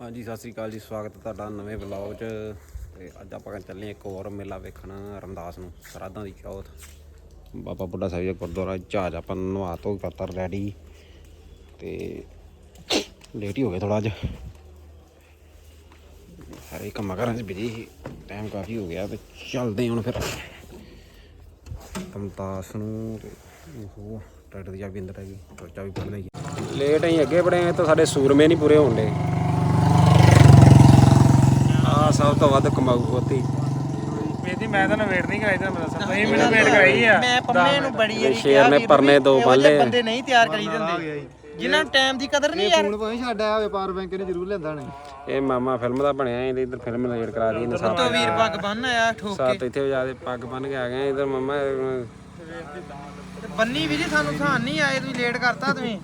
ਹਾਂਜੀ, ਸਤਿ ਸ੍ਰੀ ਅਕਾਲ ਜੀ, ਸਵਾਗਤ ਹੈ ਤੁਹਾਡਾ ਨਵੇਂ ਵਲੌਗ 'ਚ। ਤੇ ਅੱਜ ਆਪਾਂ ਚੱਲੇ ਇੱਕ ਹੋਰ ਮੇਲਾ ਵੇਖਣ ਰਮਦਾਸ ਨੂੰ। ਸਰਾਧਾਂ ਦੀ ਚੌਥ ਬਾਬਾ ਬੁੱਢਾ ਸਾਹਿਬ ਦਾ ਗੁਰਦੁਆਰਾ ਜਹਾਜ਼ ਆਪਾਂ ਨਵਾ ਧੋ ਕੇ ਕਰਤਾ ਰੈਡੀ ਤੇ ਲੇਟ ਹੀ ਹੋ ਗਿਆ ਥੋੜਾ ਅੱਜ। ਸਾਰੇ ਕੰਮਾਂ ਕਾਰਾਂ 'ਚ ਬਿਜ਼ੀ ਟਾਈਮ ਕਾਫੀ ਹੋ ਗਿਆ ਤੇ ਚੱਲਦੇ ਹੁਣ ਫਿਰ। ਰਮਦਾਸ ਨੂੰ ਤੇ ਉਹ ਟਰੈਕਟਰ ਦੀ ਚਾਬੀ ਅੰਦਰ ਹੈਗੀ ਚਾਬੀ ਫੜ ਲਈ ਲੇਟ ਅਸੀਂ ਅੱਗੇ ਬੜੇ ਤਾਂ ਸਾਡੇ ਸੂਰਮੇ ਨਹੀਂ ਪੂਰੇ ਹੋਣ ਡੇ ਆ ਸਭ ਤੋਂ ਵੱਧ ਕਮਾਊ ਪੋਤੀ ਮੇਰੀ ਮੈਂ ਤਾਂ ਵੇਟ ਨਹੀਂ ਕਰਾਈ ਤਾਂ। ਮੈਂ ਦੱਸਾਂ ਤੁਸੀਂ ਮੈਨੂੰ ਵੇਟ ਕਰਾਈ ਆ। ਮੈਂ ਪੰਮੇ ਨੂੰ ਬੜੀ ਵਾਰੀ ਸ਼ੇਰ ਨੇ ਪਰਨੇ ਦੋ ਬੰਨ੍ਹੇ। ਬੰਦੇ ਨਹੀਂ ਤਿਆਰ ਕਰੀ ਦਿੰਦੇ। ਜਿਨ੍ਹਾਂ ਨੂੰ ਟਾਈਮ ਦੀ ਕਦਰ ਨਹੀਂ ਯਾਰ। ਫੋਨ ਭਾਵੇਂ ਛੱਡ ਆਇਆ ਹੋਵੇ ਪਾਵਰ ਬੈਂਕ ਨੇ ਜ਼ਰੂਰ ਲੈਂਦਾ ਨੇ ਇਹ ਮਾਮਾ ਫਿਲਮ ਦਾ ਬਣਿਆ ਇਹਦੇ ਇੱਧਰ ਫਿਲਮ ਲੇਟ ਕਰਾ ਦੀ ਇਹਨੇ ਤੋ ਸੱਤ ਵੀਰ ਪੱਗ ਬੰਨ ਆਇਆ ਠੋਕ ਸੱਤ ਇੱਥੇ ਵਜਾ ਦੇ ਪੱਗ ਬੰਨ ਕੇ ਆ ਗਏ ਇੱਧਰ ਮਾਮਾ ਤੇ ਬੰਨੀ ਵੀ ਜੀ ਸਾਨੂੰ ਸਾਨ ਨਹੀਂ ਆਏ ਤੁਸੀਂ ਲੇਟ ਕਰਤਾ ਤੁਸੀਂ।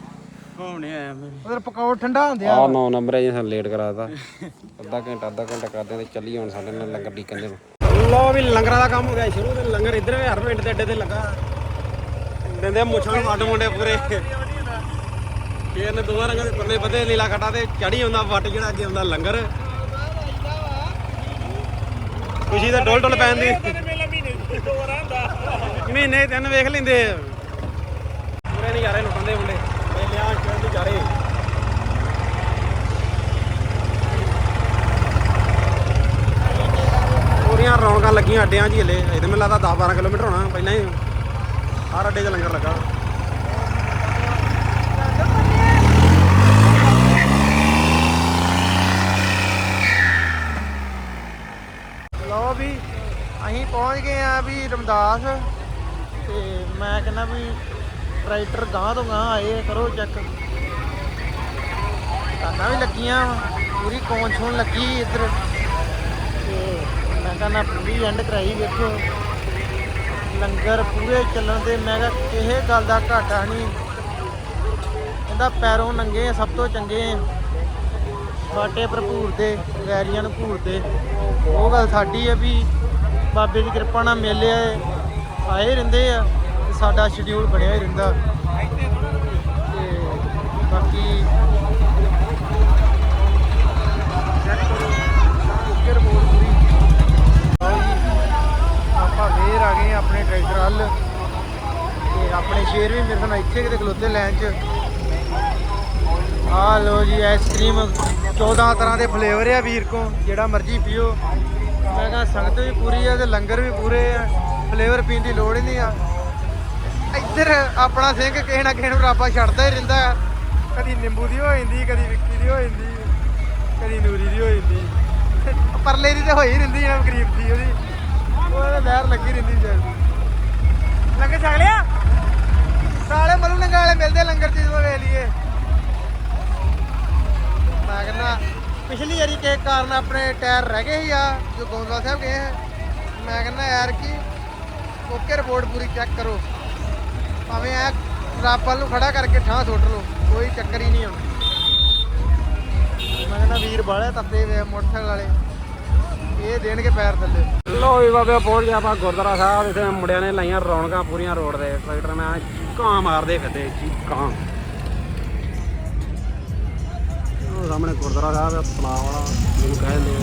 ਘੁੰਮਣੇ ਆਇਆ ਮੈਂ। ਉਧਰ ਪਕੌੜ ਠੰਡਾ ਹੁੰਦੇ ਆ। ਨੌ ਨੰਬਰ ਹੈ ਜੀ ਸਾਨੂੰ ਲੇਟ ਕਰਾਤਾ। ਅੱਧਾ ਘੰਟਾ ਅੱਧਾ ਘੰਟਾ ਕਰਦੇ ਆ ਤੇ ਚੱਲੀ ਹੁਣ ਸਾਡੇ ਨਾਲ ਲੰਗਰ ਡੀਕਨ ਦੇ। ਲੋ ਵੀ ਲੰਗਰਾਂ ਦਾ ਕੰਮ ਹੋ ਗਿਆ ਸ਼ੁਰੂ ਤੇ ਲੰਗਰ ਇੱਧਰ ਵੀ ਹਰ ਪਿੰਡ ਦੇ ਅੱਡੇ ਤੇ ਲੱਗਾ। ਦਿੰਦੇ ਆ ਮੁੱਛਾਂ ਵੱਡ ਮੁੰਡੇ ਪੂਰੇ। ਫੇਰ ਨੇ ਦੋਵਾਂ ਰੰਗਾਂ ਦੇ ਨੀਲਾ ਖੱਟਾ ਤੇ ਚੜੀ ਆਉਂਦਾ ਵੱਟ ਜਿਹੜਾ ਅੱਗੇ ਆਉਂਦਾ ਲੰਗਰ। ਖੁਸ਼ੀ ਦਾ ਡੋਲ ਡੋਲ ਪੈਣ ਦੀ। ਮਹੀਨੇ ਤਿੰਨ ਵੇਖ ਲੈਂਦੇ ਆ। ਪੂਰੇ ਨਜ਼ਾਰੇ ਲੁੱਟਣ ਦੇ ਮੁੰਡੇ। ਪੂਰੀਆਂ ਰੌਣਕਾਂ ਲੱਗੀਆਂ ਅੱਡਿਆਂ 'ਚ ਹੀ ਹਲੇ। ਇਹਦੇ ਮੈਨੂੰ ਲੱਗਦਾ 10 12 ਕਿਲੋਮੀਟਰ ਹੋਣਾ। ਪਹਿਲਾਂ ਹੀ ਹਰ ਅੱਡੇ 'ਚ ਲੰਗਰ ਲੱਗਾ। ਲੋ ਵੀ ਅਸੀਂ ਪਹੁੰਚ ਗਏ ਆ ਵੀ ਰਮਦਾਸ। ਤੇ ਮੈਂ ਕਹਿੰਦਾ ਵੀ ਟਰੈਕਟਰ ਗਾਂ ਤੋਂ ਗਾਂ ਆਏ ਕਰੋ ਚੈੱਕ ਤਾਨਾ ਵੀ ਲੱਗੀਆਂ ਪੂਰੀ ਕੌਣ ਛੋਣ ਲੱਗੀ ਇੱਧਰ। ਤੇ ਮੈਂ ਕਹਿੰਦਾ ਪੂਰੀ ਐਂਡ ਕਰਾਈ ਵੇਖੋ ਲੰਗਰ ਪੂਰੇ ਚੱਲਣ ਦੇ ਮੈਂ ਕਿਹਾ ਕਿਸੇ ਗੱਲ ਦਾ ਘਾਟਾ ਨਹੀਂ। ਕਹਿੰਦਾ ਪੈਰੋਂ ਨੰਗੇ ਆ, ਸਭ ਤੋਂ ਚੰਗੇ ਆ। ਬਾਟੇ ਭਰਪੂਰ ਦੇ ਵੈਰੀਆਂ ਨੂੰ ਭੂਰ ਦੇ। ਉਹ ਗੱਲ ਸਾਡੀ ਹੈ ਵੀ ਬਾਬੇ ਦੀ ਕਿਰਪਾ ਨਾਲ ਮੇਲੇ ਆਏ ਰਹਿੰਦੇ ਆ। ਸਾਡਾ ਸ਼ਡਿਊਲ ਬਣਿਆ ਹੀ ਰਹਿੰਦਾ। ਤੇ ਬਾਕੀ ਆਪਾਂ ਫੇਰ ਆ ਗਏ ਆਪਣੇ ਟਰੈਕਟਰ ਵੱਲ। ਤੇ ਆਪਣੇ ਸ਼ੇਰ ਵੀ ਮੇਰੇ ਨਾਲ ਇੱਥੇ ਕਿਤੇ ਖਲੋਤੇ ਲਾਈਨ 'ਚ। ਆ ਲੋ ਜੀ ਆਈਸਕ੍ਰੀਮ 14 ਤਰ੍ਹਾਂ ਦੇ ਫਲੇਵਰ ਆ ਵੀਰ ਕੋ ਜਿਹੜਾ ਮਰਜ਼ੀ ਪੀਓ। ਮੈਂ ਕਹਾਂ ਸੰਗਤ ਵੀ ਪੂਰੀ ਆ ਤੇ ਲੰਗਰ ਵੀ ਪੂਰੇ ਆ। ਫਲੇਵਰ ਪੀਣ ਦੀ ਲੋੜ ਹੀ ਨਹੀਂ ਆ। ਇੱਧਰ ਆਪਣਾ ਸਿੰਘ ਕਿਸੇ ਨਾ ਕਿਸੇ ਨੂੰ ਰਾਬਾ ਛੱਡਦਾ ਹੀ ਰਹਿੰਦਾ। ਕਦੀ ਨਿੰਬੂ ਦੀ ਹੋ ਜਾਂਦੀ ਕਦੀ ਵਿੱਕੀ ਦੀ ਹੋ ਜਾਂਦੀ ਕਦੀ ਨੂਰੀ ਦੀ ਹੋ ਜਾਂਦੀ। ਪਰਲੇ ਦੀ ਤੇ ਹੋਈ ਰਹਿੰਦੀ ਜਿਹੜਾ ਗਰੀਬ ਦੀ ਉਹਦੀ। ਉਹਦੇ ਲਹਿਰ ਲੱਗੀ ਰਹਿੰਦੀ ਵਿਚਾਰੀ ਲੰਗਰ ਛਕ ਲਿਆ? ਸਾਲੇ ਮਲੂ ਨੰਗਾਲੇ ਮਿਲਦੇ ਲੰਗਰ ਚ ਜਦੋਂ ਵੇ ਲਈਏ। ਮੈਂ ਕਹਿੰਦਾ ਪਿਛਲੀ ਵਾਰੀ ਕਿਸੇ ਕਾਰਨ ਆਪਣੇ ਟਾਇਰ ਰਹਿ ਗਏ ਸੀ ਆ ਜੋ ਗੋਂਦਵਾਲ ਸਾਹਿਬ ਗਏ ਹੈ ਮੈਂ ਕਹਿੰਦਾ ਯਾਰ ਕਿ? ਓਕੇ ਰਿਪੋਰਟ ਪੂਰੀ ਚੈੱਕ ਕਰੋ। ਭਾਵੇਂ ਐ ਰੱਬ ਨੂੰ ਖੜਾ ਕਰਕੇ ਠਾਂ ਸੁੱਟ ਲਓ, ਕੋਈ ਚੱਕਰ ਹੀ ਨਹੀਂ ਹੁਣ ਮੈਂ ਕਹਿੰਦਾ, ਵੀਰ ਬਾਲੇ ਤੱਤੇ ਵੇ ਮੋਟਰਸਾਈਕਲ ਵਾਲੇ। ਇਹ ਦੇਣਗੇ ਪੈਰ ਥੱਲੇ। ਲੋ ਵੀ ਬਾਬੇ ਪਹੁੰਚ ਗਿਆ ਆਪਾਂ ਗੁਰਦੁਆਰਾ ਸਾਹਿਬ। ਇੱਥੇ ਮੁੰਡਿਆਂ ਨੇ ਲਾਈਆਂ ਰੌਣਕਾਂ ਪੂਰੀਆਂ ਰੋਡ ਦੇ ਟਰੈਕਟਰ ਮੈਂ ਚੀਕਾਂ ਮਾਰਦੇ ਫਿਰਦੇ, ਚੀਕਾਂ। ਉਹ ਸਾਹਮਣੇ ਗੁਰਦੁਆਰਾ ਸਾਹਿਬ ਹੈ ਪਲਾਹ ਵਾਲਾ, ਜਿਹਨੂੰ ਕਹਿੰਦੇ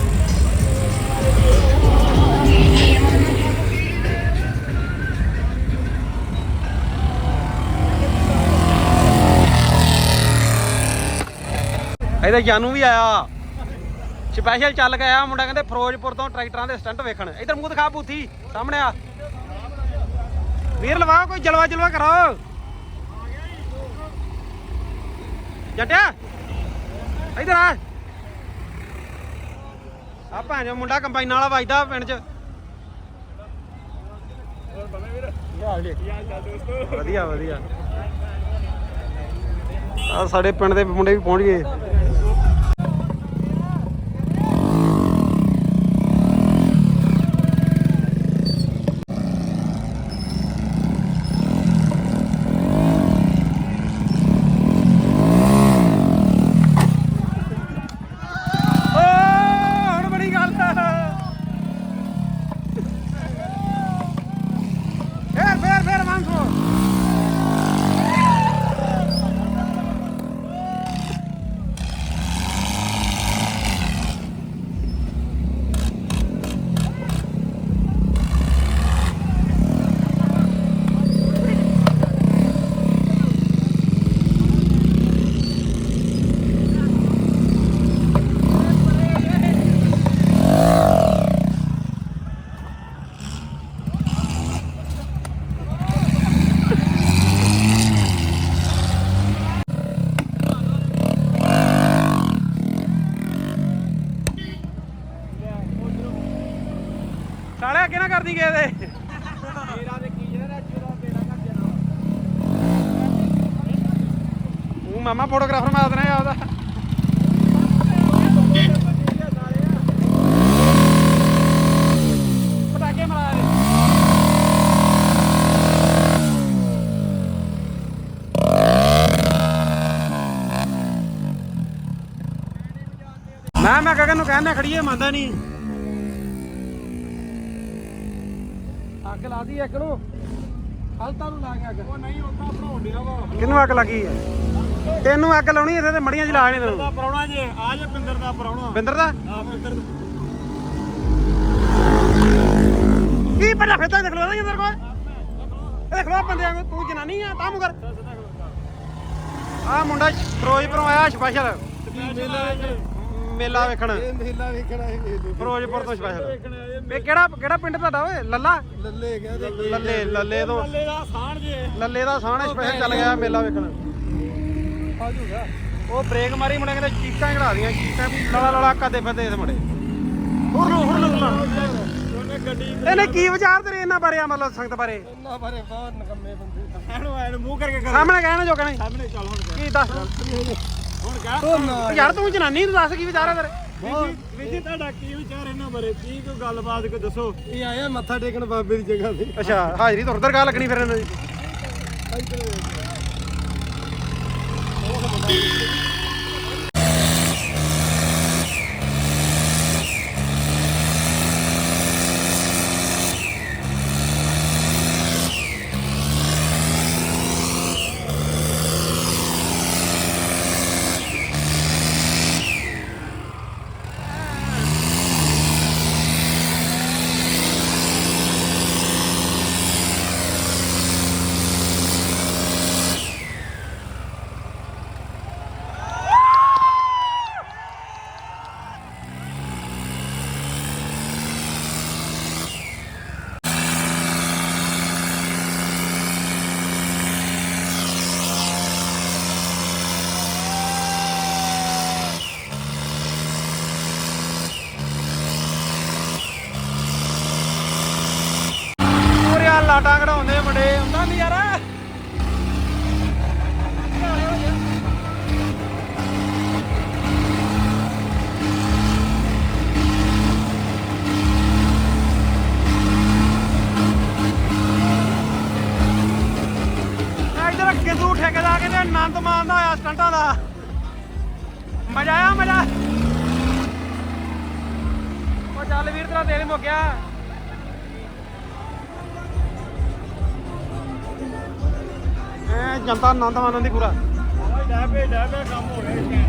ਇਹਦਾ ਜਾਨੂ ਵੀ ਆਇਆ। ਸਪੈਸ਼ਲ ਚੱਲ ਕੇ ਆਇਆ ਮੁੰਡਾ ਕਹਿੰਦੇ ਫਿਰੋਜ਼ਪੁਰ ਤੋਂ ਟਰੈਕਟਰਾਂ ਦੇ ਸਟੰਟ ਵੇਖਣ। ਇਧਰ ਮੂੰਹ ਦਿਖਾ ਬੂਥੀ ਸਾਹਮਣੇ ਆ। ਵੀਰ ਲਵਾ ਕੋਈ ਜਲਵਾ ਜਲਵਾ ਕਰੋ। ਜੱਟਿਆ, ਇਧਰ ਆ। ਆ ਭਾਂਜੋ ਮੁੰਡਾ ਕੰਬਾਈਨ ਵਾਲਾ ਵੱਜਦਾ ਪਿੰਡ 'ਚ। ਵਧੀਆ ਵਧੀਆ। ਆ ਸਾਡੇ ਪਿੰਡ ਦੇ ਮੁੰਡੇ ਵੀ ਪਹੁੰਚ ਗਏ ਓ ਹੁਣ ਬੜੀ ਗੱਲ ਫੇਰ ਫੇਰ ਫੇਰ ਮਾਨਸੋ ਨਹੀਂ ਗਏ ਦੇ ਮੇਰਾ ਤੇ ਕੀ ਜਿਹੜਾ ਚੂਰਾ ਤੇਰਾ ਘਰ ਜਾਣਾ ਉਹ ਮਾਮਾ ਫੋਟੋਗ੍ਰਾਫਰ ਮਾਰ ਦੇਣਾ ਆ ਉਹਦਾ। ਪਟਾਕੇ ਮਾਰਾ ਦੇ। ਮੈਂ ਮੈਂ ਗਗਨ ਨੂੰ ਕਹਿੰਦਾ ਖੜੀਏ ਮੰਨਦਾ ਨਹੀਂ। ਅੱਗ ਲਾ ਦੀ ਇੱਕ ਨੂੰ। ਹਲਤਾ ਨੂੰ ਲਾ ਕੇ ਅੱਗ। ਉਹ ਨਹੀਂ ਉਦਾਂ ਬਣਾਉਣ ਡਿਆ ਵਾ। ਕਿਹਨੂੰ ਅੱਗ ਲੱਗੀ ਹੈ ਤੈਨੂੰ ਅੱਗ ਲਾਉਣੀ ਇੱਥੇ ਤੇ ਮੜੀਆਂ ਚ ਲਾ ਨਹੀਂ ਤੈਨੂੰ ਪਰੌਣਾ ਜੇ ਆ ਜੇ ਪਿੰਦਰ ਦਾ ਪਰੌਣਾ। ਬਿੰਦਰ ਦਾ? ਆ ਪਿੰਦਰ ਕੀ ਪਹਿਲਾਂ ਫਿਰਦਾ ਦੇਖ ਲੋ ਇੰਦਰ ਕੋਲ ਇਹ ਦੇਖ ਲੋ ਬੰਦਿਆਂ ਨੂੰ ਤੂੰ ਜਨਾਨੀ ਆ ਤਾਂ ਮੁਗਰ ਆ ਮੁੰਡਾ ਫਿਰੋਜ਼ਪੁਰੋਂ ਆਇਆ ਸਪੈਸ਼ਲ ਮੇਲਾ ਵੇਖਣ। ਮੇਲਾ ਵੇਖਣਾ ਇਹ ਵੇਖ ਫਿਰੋਜ਼ਪੁਰ ਤੋਂ ਸਪੈਸ਼ਲ ਇਹ ਕਿਹੜਾ ਕਿਹੜਾ ਪਿੰਡ ਤੁਹਾਡਾ ਓਏ? ਲੱਲਾ? ਲੱਲੇ ਗਿਆ ਤੇ ਲੱਲੇ ਲੱਲੇ। ਤੋਂ। ਲੱਲੇ ਦਾ ਸਾਣ ਜੇ। ਲੱਲੇ ਦਾ ਸਾਹਣੇ ਸਪੈਸ਼ਲ ਚੱਲ ਗਿਆ ਮੇਲਾ ਵੇਖਣ। ਉਹ ਬ੍ਰੇਕ ਮਾਰੀ ਮੁੰਡੇ ਕਹਿੰਦੇ ਚੀਕਾਂ ਹੀ ਘੜਾ ਦੀਆਂ ਚੀਕਾਂ ਵੀ ਲੜਾ ਲੜਾ ਕਰਦੇ ਫਿਰਦੇ ਇਸ ਮੁੰਡੇ। ਹੁਰ ਲੋ ਹੁਰ ਲੋ ਉਹਨੇ ਗੱਡੀ ਇਹਨੇ ਕੀ ਵਿਚਾਰ ਤੇਰੇ ਇਹਨਾਂ ਬਾਰੇ ਆ ਮਤਲਬ ਸੰਗਤ ਬਾਰੇ? ਨਾ ਬਾਰੇ ਬਹੁਤ ਨਕਮੇ ਬੰਦੇ ਐਨੂੰ ਐਨੂੰ ਮੂੰਹ ਕਰਕੇ ਕਰ ਸਾਹਮਣੇ ਕਹਿਣਾ ਜੋ ਕਹਿਣਾ ਸਾਹਮਣੇ ਚੱਲ ਹੁਣ ਕੀ ਦੱਸ? ਹੁਣ ਕਹਿ ਯਾਰ ਤੂੰ ਜਨਾਨੀ ਨੂੰ ਦੱਸ ਕੀ ਵਿਚਾਰ ਹੈ ਤੇਰੇ। ਵੀਰ ਜੀ ਤੁਹਾਡਾ ਕੀ ਵਿਚਾਰ ਇਹਨਾਂ ਬਾਰੇ? ਕੀ ਕੋਈ ਗੱਲਬਾਤ ਕੋਈ ਦੱਸੋ? ਇਹ ਆਇਆ ਮੱਥਾ ਟੇਕਣ ਬਾਬੇ ਦੀ ਜਗ੍ਹਾ ਤੇ। ਅੱਛਾ ਹਾਜ਼ਰੀ ਤਾਂ ਉਧਰ ਗਾ ਲੱਗਣੀ ਫਿਰ ਇਹਨਾਂ ਦੀ। Música ਪੂਰੇ ਕਢਾਉਂਦੇ ਮੁੰਡੇ। ਆਉਂਦਾ ਨਹੀਂ ਯਾਰ। ਇਧਰ ਠੇਕੇਦਾਰ ਕੇ ਆਨੰਦ ਮਾਣਦਾ ਹੋਇਆ ਸਟੰਟਾਂ ਦਾ। ਮਜ਼ਾ ਆਇਆ, ਮਜ਼ਾ। ਉਹ ਚੱਲ ਵੀਰ, ਤੇਰਾ ਤੇਲ ਮੁੱਕ ਗਿਆ ਐ ਜਨਤਾ ਆਨੰਦ ਮਾਣਨ ਦੀ ਪੂਰਾ। ਡਾਬੇ ਡਾਬੇ ਕੰਮ ਹੋ ਰਿਹਾ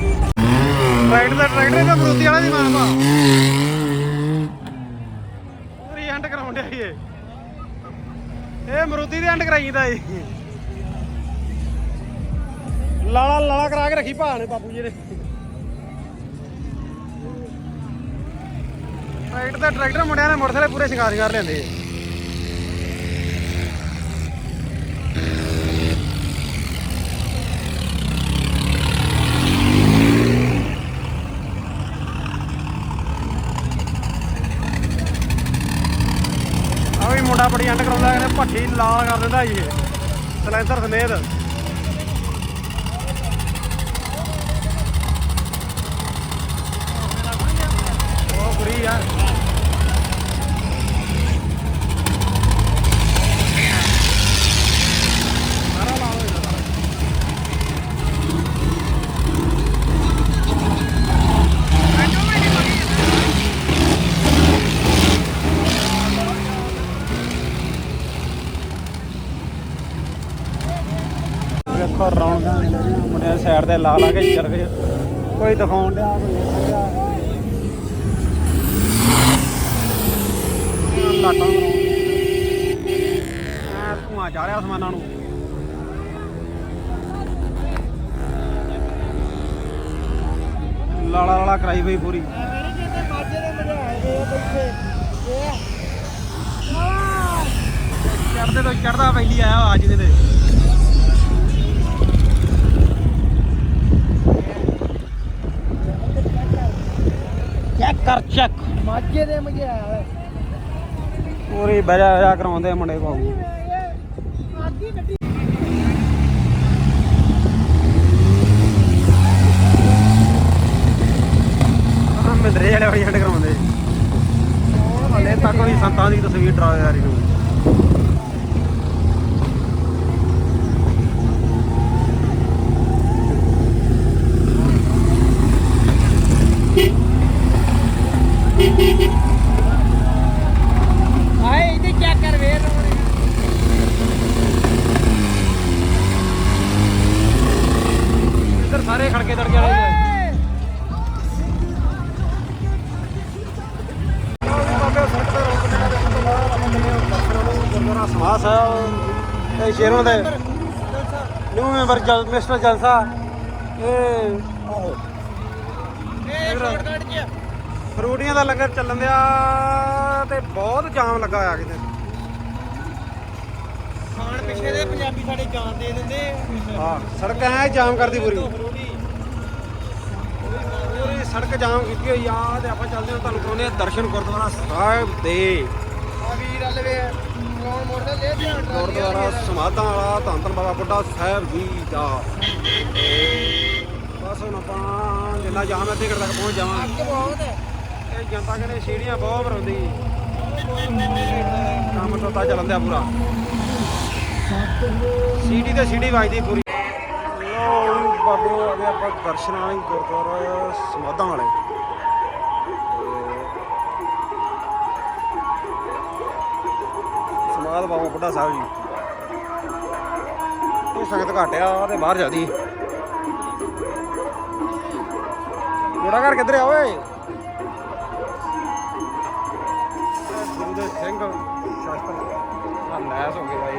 ਟਰੈਕਟਰ ਦਾ ਟਰੈਕਟਰ ਦਾ ਮਰੂਤੀ ਵਾਲਾ ਦੀ ਮਾਂ ਭਾ ਐਂਡ ਕਰਾਉਂਦੇ ਆ ਇਹ। ਮਰੂਤੀ ਦੀ ਐਂਡ ਕਰਾਈਦਾ ਏ ਲਾਲਾ ਲਾਲਾ ਕਰਾ ਕੇ ਰੱਖੀ ਭਾ ਨੇ ਬਾਪੂ ਜੀ ਨੇ। ਟਰੈਕਟਰ ਦਾ ਟਰੈਕਟਰ ਮੁੰਡਿਆਂ ਨੇ ਮੋਟਰਸਾਈਕਲ ਪੂਰੇ ਸ਼ਿੰਗਾਰ ਸ਼ਿੰਗਾਰ ਲੈਂਦੇ ਆ। ਵੀ ਮੁੰਡਾ ਬੜੀ ਐਂਡ ਕਰਾਉਂਦਾ ਕਹਿੰਦੇ ਭੱਠੀ ਲਾਲ ਕਰ ਦਿੰਦਾ ਜੀ, ਸਲੈਂਸਰ ਸਮੇਤ ਉਹ ਬੁਰੀ ਆ ਸਾਰਾ ਰੌਣਕਾਂ ਮੁੰਡੇ ਸਾਈਡ ਤੇ ਲਾ ਲਾ ਕੇ ਚੱਲ ਕੋਈ ਦਿਖਾਉਣ ਡਿਆ ਕੋਈ? ਡਿਆ ਲਾਟਾਂ ਆ ਧੂਆਂ ਜਾ ਰਿਹਾ ਅਸਮਾਨਾਂ ਨੂੰ। ਲਾਲਾ ਲਾਲਾ ਕਰਾਈ ਪਈ ਪੂਰੀ। ਮੇਰੇ ਕਿਤੇ ਮਾਝੇ ਦੇ ਮਝਾਏ ਦੇ ਬੈਠੇ ਇਹ ਚੜਦੇ ਤੋਂ ਚੜਦਾ ਪਹਿਲੀ ਆਇਆ ਅੱਜ ਦੇ ਤੇ ਚੈੱਕ ਕਰ ਚੈੱਕ। ਮਾਝੇ ਦੇ ਮਗਿਆਲ ਪੂਰੀ ਬਜਾ ਬਜਾ ਕਰਾਉਂਦੇ ਆ ਮੁੰਡੇ ਕੋ ਆਹ ਮਿੰਦਰੇ ਵਾਲੇ ਵਾਲੀ ਹੱਡ ਕਰਾਉਂਦੇ। ਹਲੇ ਤੱਕ ਵੀ ਸੰਤਾਂ ਦੀ ਤਸਵੀਰ ਡਰਾ ਯਾਰੀ ਨੂੰ ਸ਼ੇਰੋਂ ਦੇ। ਨਿਊ ਮੈਂਬਰ ਜਲ ਮਿਸਟਰ ਜਲਸਾ ਇਹ ਚ ਫਰੂਟੀਆਂ ਦਾ ਲੰਗਰ ਚੱਲਣ ਦਿਆ ਤੇ ਬਹੁਤ ਜਾਮ ਲੱਗਾ ਹੋਇਆ ਕਿਤੇ। ਖਾਣ ਪਿੱਛੇ ਦੇ ਪੰਜਾਬੀ ਸਾਡੇ ਜਾਨ ਦੇ ਦਿੰਦੇ। ਹਾਂ ਸੜਕ ਐ ਜਾਮ ਕਰਦੀ ਪੂਰੀ। ਪੂਰੀ ਸੜਕ ਜਾਮ ਕੀਤੀ ਹੋਈ ਆ ਤੇ ਆਪਾਂ ਚੱਲਦੇ ਹਾਂ ਤੁਹਾਨੂੰ ਆ ਦਰਸ਼ਨ ਗੁਰਦੁਆਰਾ ਸਾਹਿਬ ਦੇ। ਆ ਵੀਰ ਹਲਵੇ ਗੁਰਦੁਆਰਾ ਸਮਾਧਾਂ ਵਾਲਾ ਧੰਨ ਧੰਨ ਬਾਬਾ ਬੁੱਢਾ ਸਾਹਿਬ ਜੀ ਦਾ। ਬਸ ਹੁਣ ਆਪਾਂ ਜਿੰਨਾ ਜਾਮ ਘੰਟੇ ਤੱਕ ਪਹੁੰਚ ਜਾਵਾਂਗੇ। ਬਹੁਤ ਹੈ। ਇਹ ਜਨਤਾ ਕਹਿੰਦੇ ਸੀੜੀਆਂ ਬਹੁਤ ਭਰਾਉਂਦੀ ਕੰਮ ਤਾਂ ਤਾਂ ਚੱਲਣ ਦਿਆ ਪੂਰਾ। ਸੀੜੀ ਤੇ ਸੀੜੀ ਵੱਜਦੀ ਪੂਰੀ। ਲੋ ਬਾਬੇ ਆ ਗਏ ਆਪਾਂ ਦਰਸ਼ਨਾਂ ਵਾਲੇ ਗੁਰਦੁਆਰਾ ਸਮਾਧਾਂ ਵਾਲੇ। ਬੁੱਢਾ ਸਾਹਿਬ ਜੀ। ਇਹ ਸੰਗਤ ਘਟਿਆ ਤੇ ਬਾਹਰ ਜਾਂਦੀ ਜੋੜਾ ਘਰ ਕਿੱਧਰ ਆ ਓਏ? ਗੁਰੂ ਦੇ ਸਿੰਘ। ਸ਼ਾਸਤਰ ਆ ਲੈਸ ਹੋ ਗਏ ਬਾਈ।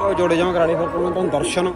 ਉਹ ਜੋੜੇ ਜਮਾ ਕਰਾ ਲਈ ਫਿਰ ਤੁਹਾਨੂੰ ਦਰਸ਼ਨ।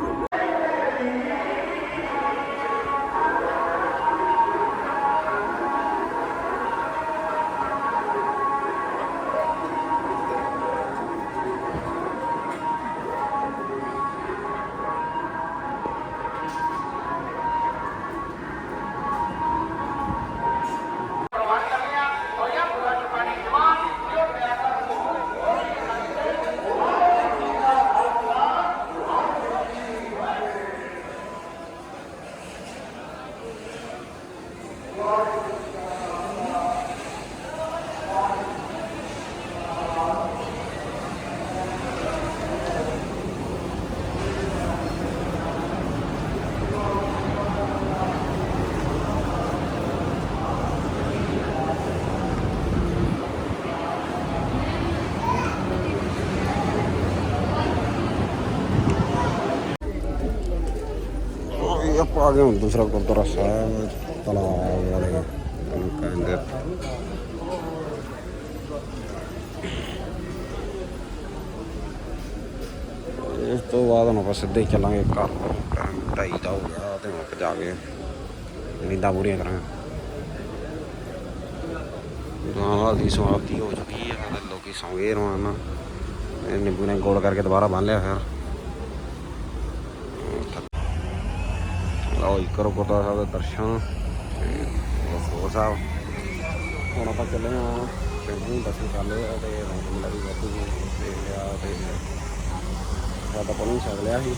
ਇਹ ਆਪਾਂ ਆ ਗਏ ਹੁਣ ਦੂਸਰਾ ਗੁਰਦੁਆਰਾ ਸਾਹਿਬ, ਤਲਾਬ ਇਸ ਤੋਂ ਬਾਅਦ ਹੁਣ ਆਪਾਂ ਸਿੱਧੇ ਚੱਲਾਂਗੇ ਘਰ। ਨੂੰ ਟਾਈਮ ਢਾਈ ਦਾ ਹੋ ਗਿਆ, ਤੇ ਹੁਣ ਆਪਾਂ ਕੇ ਨੀਂਦਾਂ ਪੂਰੀਆਂ ਕਰਾਂਗੇ। ਗਾਂ ਦੀ ਸਮਾਪਤੀ ਹੋ ਚੁੱਕੀ ਹੈ ਲੋਕੀ ਸੌਂ ਗਏ ਰੋਣ ਨਿੰਬੂ ਨੇ ਗੋਲ ਕਰਕੇ ਦੁਬਾਰਾ ਬੰਨ ਲਿਆ ਫਿਰ। ਲਓ ਜੀ ਕਰੋ ਗੁਰਦੁਆਰਾ ਸਾਹਿਬ ਦੇ ਦਰਸ਼ਨ। ਤੇ ਹੋਰ ਸਾਹਿਬ, ਹੁਣ ਆਪਾਂ ਚੱਲੇ ਆ ਪਿੰਡ ਨੂੰ ਦਰਸ਼ਨ ਕਰ ਲਏ ਤੇ ਰੌਣਕ ਮੇਲਾ ਵੀ ਵਾਧੂ ਦੇਖ ਲਿਆ ਤੇ ਸਾਡਾ ਪਾਣੀ ਛਕ ਲਿਆ ਸੀ।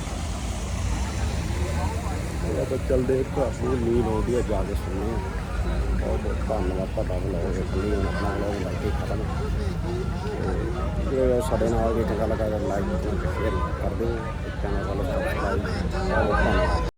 ਤੇ ਆਪਾਂ ਚੱਲਦੇ ਘਰ ਨੂੰ, ਨੀਂਦ ਆਉਂਦੀ ਆ, ਜਾ ਕੇ ਸੁਣਨੇ ਆ ਬਹੁਤ ਬਹੁਤ ਧੰਨਵਾਦ ਤੁਹਾਡਾ ਬਲੌਗ ਇੱਕ ਹੁਣ ਆਪਣਾ ਬਲੌਗ ਲਾਈਕ ਹੀ ਖਤਮ ਤੇ ਸਾਡੇ ਨਾਲ ਵੀ ਚੰਗਾ ਲੱਗਾ ਤਾਂ ਲਾਈਕ ਤੇ ਸ਼ੇਅਰ ਕਰ ਦਿਓ, ਚੈਨਲ ਵੱਲ ਸਬਸਕ੍ਰਾਈਬ